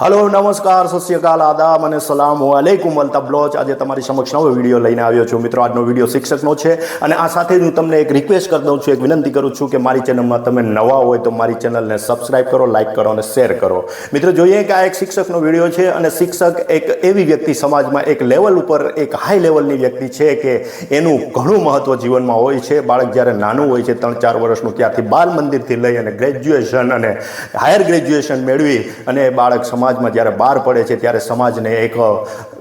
Hello, નમસ્કાર અકાલ, આદાબ અને સલામ. વાલેકુમ અલ્તા બ્લોચ આજે તમારી સમક્ષ નવો વીડિયો લઈને આવ્યો છું. મિત્રો, આજનો વીડિયો શિક્ષકનો છે અને આ સાથે હું તમને એક રિક્વેસ્ટ કરી દઉં છું, એક વિનંતી કરું છું કે મારી ચેનલમાં તમે નવા હોય તો મારી ચેનલને સબસ્ક્રાઇબ કરો લાઇક કરો અને શેર કરો. મિત્રો, જોઈએ કે આ એક શિક્ષકનો વીડિયો છે અને શિક્ષક એક એવી વ્યક્તિ સમાજમાં એક લેવલ ઉપર, એક હાઈ લેવલની વ્યક્તિ છે કે એનું ઘણું મહત્વ જીવનમાં હોય છે. બાળક જ્યારે નાનું હોય છે ત્રણ ચાર વર્ષનું, ત્યાંથી બાલ મંદિરથી લઈ અને ગ્રેજ્યુએશન અને હાયર ગ્રેજ્યુએશન મેળવી અને બાળક બાળક સમાજમાં જ્યારે બહાર પડે છે ત્યારે સમાજને એક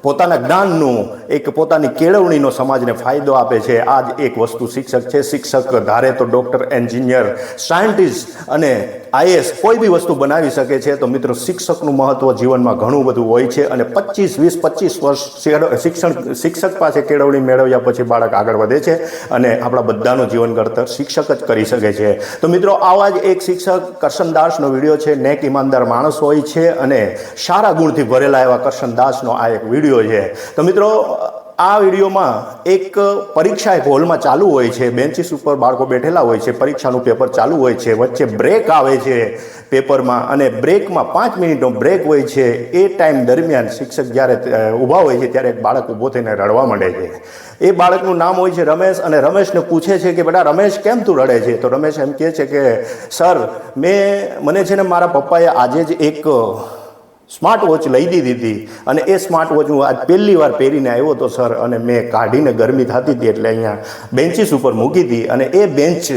પોતાના જ્ઞાનનું, એક પોતાની કેળવણીનો સમાજને ફાયદો આપે છે. આ જ એક વસ્તુ શિક્ષક છે. શિક્ષક ધારે તો ડૉક્ટર, એન્જિનિયર, સાયન્ટિસ્ટ અને આઈએસ કોઈ બી વસ્તુ બનાવી શકે છે. તો મિત્રો, શિક્ષકનું મહત્વ જીવનમાં ઘણું બધું હોય છે અને પચીસ, વીસ, પચીસ વર્ષ શિક્ષણ, શિક્ષક પાસે કેળવણી મેળવ્યા પછી બાળક આગળ વધે છે અને આપણા બધાનું જીવન ઘડતર શિક્ષક જ કરી શકે છે. તો મિત્રો, આવા જ એક શિક્ષક કરશનદાસનો વીડિયો છે. નેક ઈમાનદાર માણસ હોય છે અને સારા ગુણથી ભરેલા એવા કરશનદાસનો આ એક વીડિયો છે. તો મિત્રો, આ વિડીયોમાં એક પરીક્ષા એક હોલમાં ચાલુ હોય છે. બેન્ચીસ ઉપર બાળકો બેઠેલા હોય છે. પરીક્ષાનું પેપર ચાલુ હોય છે. વચ્ચે બ્રેક આવે છે પેપરમાં અને બ્રેકમાં પાંચ મિનિટનો બ્રેક હોય છે. એ ટાઈમ દરમિયાન શિક્ષક જ્યારે ઊભા હોય છે ત્યારે એક બાળક ઊભો થઈને રડવા માંડે છે. એ બાળકનું નામ હોય છે રમેશ અને રમેશને પૂછે છે કે, બેટા, રમેશ, કેમ તું રડે છે? તો રમેશ એમ કહે છે કે, સર, મેં, મને છે ને મારા પપ્પાએ આજે જ એક સ્માર્ટ વોચ લઈ દીધી હતી. અને એ સ્માર્ટ વોચ હું આજ પહેલી વાર પહેરીને આવ્યો હતો, સર, અને મેં કાઢીને ગરમી થતી હતી એટલે અહીંયા બેન્ચીસ ઉપર મૂકી હતી. અને એ બેન્ચ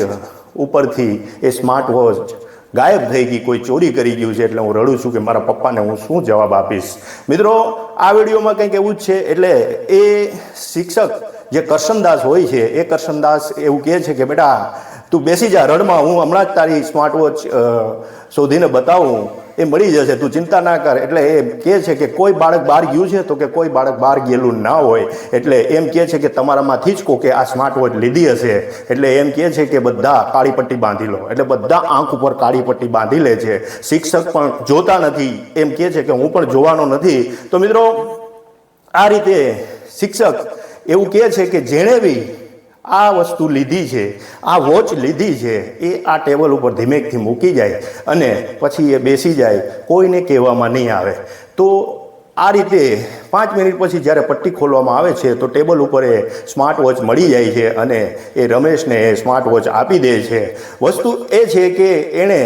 ઉપરથી એ સ્માર્ટ વોચ ગાયબ થઈ ગઈ, કોઈ ચોરી કરી ગયું છે એટલે હું રડું છું કે મારા પપ્પાને હું શું જવાબ આપીશ. મિત્રો, આ વિડીયોમાં કંઈક એવું જ છે, એટલે એ શિક્ષક જે કરશનદાસ હોય છે, એ કરશનદાસ એવું કહે છે કે, બેટા, તું બેસી જા, રડમાં. હું હમણાં જ તારી સ્માર્ટ વોચ શોધીને બતાવું. એ મળી જશે. તું ચિંતા ના કર. એટલે એ કહે છે કે કોઈ બાળક બહાર ગયું છે તો કે કોઈ બાળક બહાર ગયેલું ના હોય. એટલે એમ કહે છે કે તમારામાંથી જ કોકે આ સ્માર્ટ વોચ લીધી હશે. એટલે એમ કહે છે કે બધા કાળી પટ્ટી બાંધી લો. એટલે બધા આંખ ઉપર કાળી પટ્ટી બાંધી લે છે. શિક્ષક પણ જોતા નથી. એમ કહે છે કે હું પણ જોવાનો નથી. તો મિત્રો, આ રીતે શિક્ષક એવું કહે છે કે જેણે બી આ વસ્તુ લીધી છે, આ વોચ લીધી છે, એ આ ટેબલ ઉપર ધીમેકથી મૂકી જાય અને પછી એ બેસી જાય, કોઈને કહેવામાં નહીં આવે. તો આ રીતે પાંચ મિનિટ પછી જ્યારે પટ્ટી ખોલવામાં આવે છે, તો ટેબલ ઉપર એ સ્માર્ટ વોચ મળી જાય છે અને એ રમેશને એ સ્માર્ટ વોચ આપી દે છે. વસ્તુ એ છે કે એણે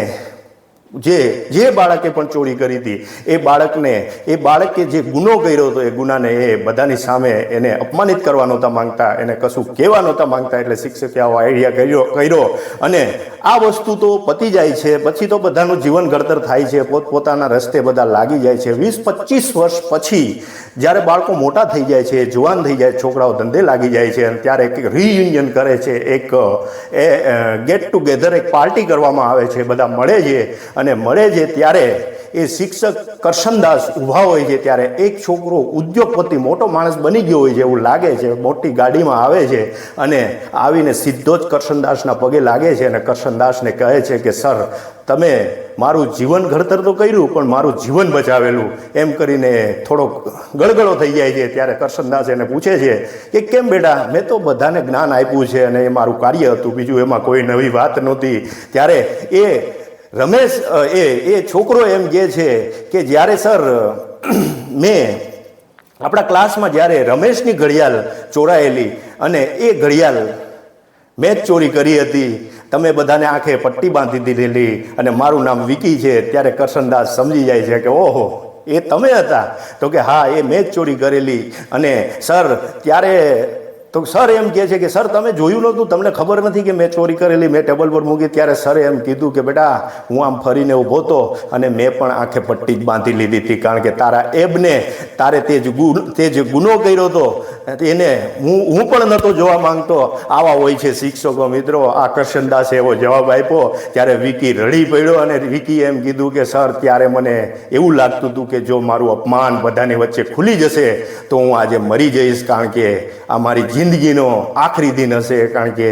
જે જે બાળકે પણ ચોરી કરી હતી, એ બાળકને, એ બાળકે જે ગુનો કર્યો હતો એ ગુનાને એ બધાની સામે એને અપમાનિત કરવા નહોતા માંગતા, એને કશું કહેવા નહોતા માંગતા, એટલે શિક્ષકે આવો આઈડિયા કર્યો કર્યો. અને આ વસ્તુ તો પતી જાય છે, પછી તો બધાનું જીવન ઘડતર થાય છે પોતપોતાના રસ્તે બધા લાગી જાય છે. વીસ, પચીસ વર્ષ પછી જ્યારે બાળકો મોટા થઈ જાય છે, જુવાન થઈ જાય, છોકરાઓ ધંધે લાગી જાય છે, અને ત્યારે એક રિયુનિયન કરે છે, એક, એ ગેટ ટુગેધર એક પાર્ટી કરવામાં આવે છે, બધા મળે છે. અને મળે છે ત્યારે એ શિક્ષક કરશનદાસ ઊભા હોય છે ત્યારે એક છોકરો ઉદ્યોગપતિ, મોટો માણસ બની ગયો હોય છે એવું લાગે છે, મોટી ગાડીમાં આવે છે અને આવીને સીધો જ કરશનદાસના પગે લાગે છે અને કરશનદાસને કહે છે કે, સર, તમે મારું જીવન ઘડતર તો કર્યું, પણ મારું જીવન બચાવેલું. એમ કરીને થોડોક ગળગળો થઈ જાય છે ત્યારે કરશનદાસ એને પૂછે છે કે, કેમ બેટા? મેં તો બધાને જ્ઞાન આપ્યું છે અને એ મારું કાર્ય હતું, બીજું એમાં કોઈ નવી વાત નહોતી. ત્યારે એ રમેશ એ એ છોકરો એમ કહે છે કે જ્યારે સર મેં આપણા ક્લાસમાં જ્યારે રમેશની ઘડિયાળ ચોરાયેલી અને એ ઘડિયાળ મેં જ ચોરી કરી હતી, તમે બધાને આંખે પટ્ટી બાંધી દીધેલી અને મારું નામ વિકી છે, ત્યારે કરશનદાસ સમજી જાય છે કે ઓહો, એ તમે હતા. તો કે હા, એ મેં જ ચોરી કરેલી અને સર, ત્યારે તો સર એમ કહે છે કે, સર, તમે જોયું નહોતું? તમને ખબર નથી કે મેં ચોરી કરેલી? મેં ટેબલ પર મૂકી, ત્યારે સરે એમ કીધું કે, બેટા, હું આમ ફરીને ઊભો હતો અને મેં પણ આંખે પટ્ટી જ બાંધી લીધી હતી, કારણ કે તારા એબને તારે તે જ ગુન તે જ ગુનો કર્યો હતો. એને હું હું પણ નહોતો જોવા માંગતો. આવા હોય છે શિક્ષકો, મિત્રો, આ કરશનદાસે એવો જવાબ આપ્યો. ત્યારે વિકી રડી પડ્યો અને વિકી એમ કીધું કે, સર, ત્યારે મને એવું લાગતું હતું કે, જો મારું અપમાન બધાની વચ્ચે ખુલી જશે, તો હું આજે મરી જઈશ, કારણ કે આ મારી જિંદગીનો આખરી દિન હશે, કારણ કે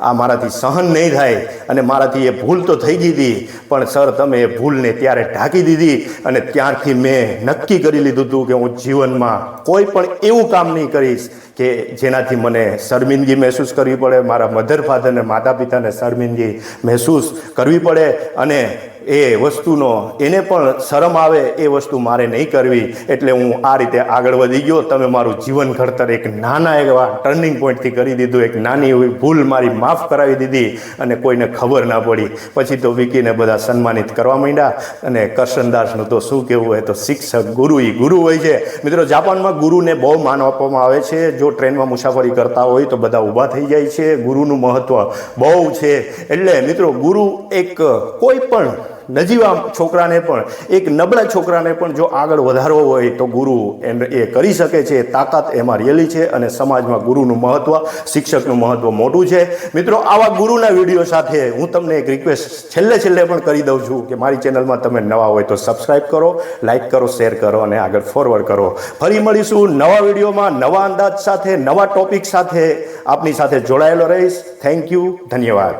આ મારાથી સહન નહીં થાય અને મારાથી એ ભૂલ તો થઈ ગઈ હતી, પણ સર, તમે એ ભૂલને ત્યારે ઢાંકી દીધી અને ત્યારથી મેં નક્કી કરી લીધું હતું કે હું જીવનમાં કોઈ પણ એવું કામ નહીં કરીશ કે જેનાથી મને શર્મિંદગી મહેસૂસ કરવી પડે, મારા મધર ફાધરને માતા પિતાને શર્મિંદગી મહેસૂસ કરવી પડે અને એ વસ્તુનો, એને પણ શરમ આવે એ વસ્તુ મારે નહીં કરવી, એટલે હું આ રીતે આગળ વધી ગયો. તમે મારું જીવન ઘડતર એક નાના એવા ટર્નિંગ પોઈન્ટથી કરી દીધું. એક નાની એવી ભૂલ મારી માફ કરાવી દીધી અને કોઈને ખબર ના પડી. પછી તો વિકીને બધા સન્માનિત કરવા માંડ્યા અને કરશનદાસનું તો શું કહેવું હોય તો શિક્ષક ગુરુ એ ગુરુ હોય છે. મિત્રો, જાપાનમાં ગુરુને બહુ માન આપવામાં આવે છે. જો ટ્રેનમાં મુસાફરી કરતા હોય તો બધા ઊભા થઈ જાય છે. ગુરુનું મહત્વ બહુ છે. એટલે મિત્રો, ગુરુ એક કોઈ પણ નજીવા છોકરાને પણ, એક નબળા છોકરાને પણ જો આગળ વધારવો હોય તો ગુરુ એમ એ કરી શકે છે. તાકાત એમાં રિયલી છે અને સમાજમાં ગુરુનું મહત્વ, શિક્ષકનું મહત્વ મોટું છે. મિત્રો, આવા ગુરુના વીડિયો સાથે હું તમને એક રિક્વેસ્ટ છેલ્લે છેલ્લે પણ કરી દઉં છું કે મારી ચેનલમાં તમે નવા હોય તો સબસ્ક્રાઈબ કરો લાઇક કરો શેર કરો અને આગળ ફોરવર્ડ કરો. ફરી મળીશું નવા વિડીયોમાં, નવા અંદાજ સાથે, નવા ટોપિક સાથે. આપની સાથે જોડાયેલો રહીશ. થેન્ક યુ ધન્યવાદ.